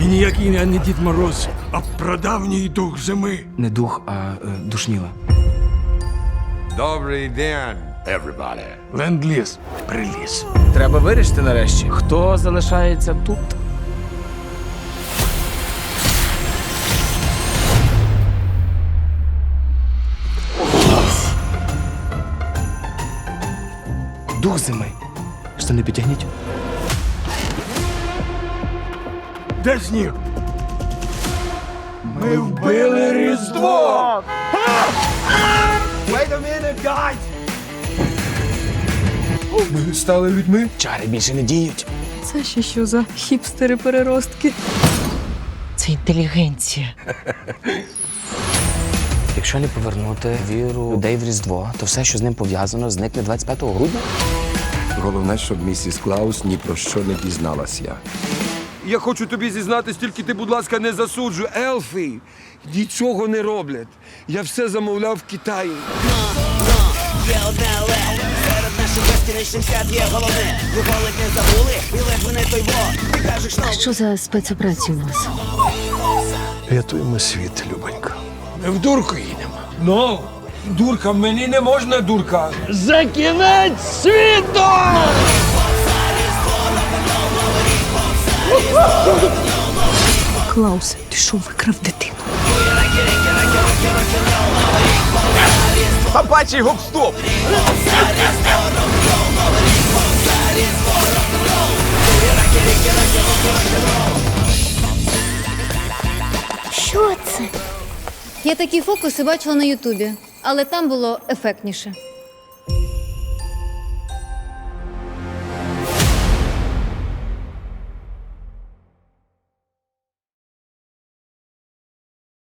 І ніякий не Дід Мороз, а прадавній дух зими. Не дух, а е, душніла. Добрий день, everybody. Ленд-ліз приліз. Треба вирішити нарешті, хто залишається тут. Дух зими. Що не підтягніть? Де сніг? Ми вбили Різдво! Ми стали людьми? Чари більше не діють. Це ще що за хіпстери-переростки? Це інтелігенція. Якщо не повернути віру людей в Різдво, то все, що з ним пов'язано, зникне 25 грудня. Головне, щоб місіс Клаус ні про що не дізналася. Я хочу тобі зізнатись, тільки ти, будь ласка, не засуджуй. Елфи нічого не роблять. Я все замовляв в Китаї. Є одне але серед наших безкінечних свят є головне. Ніколи не забули, і ледве не той во. Ти кажеш, ну Що за спецоперація у вас? Рятуємо світ, Любонька. Ми в дурку їдемо. Ну, дурка, мені не можна дурка. За кінець світу! Клаус, ти що викрав дитину? Собачий гоп-стоп! Що це? Я такі фокуси бачила на Ютубі, але там було ефектніше.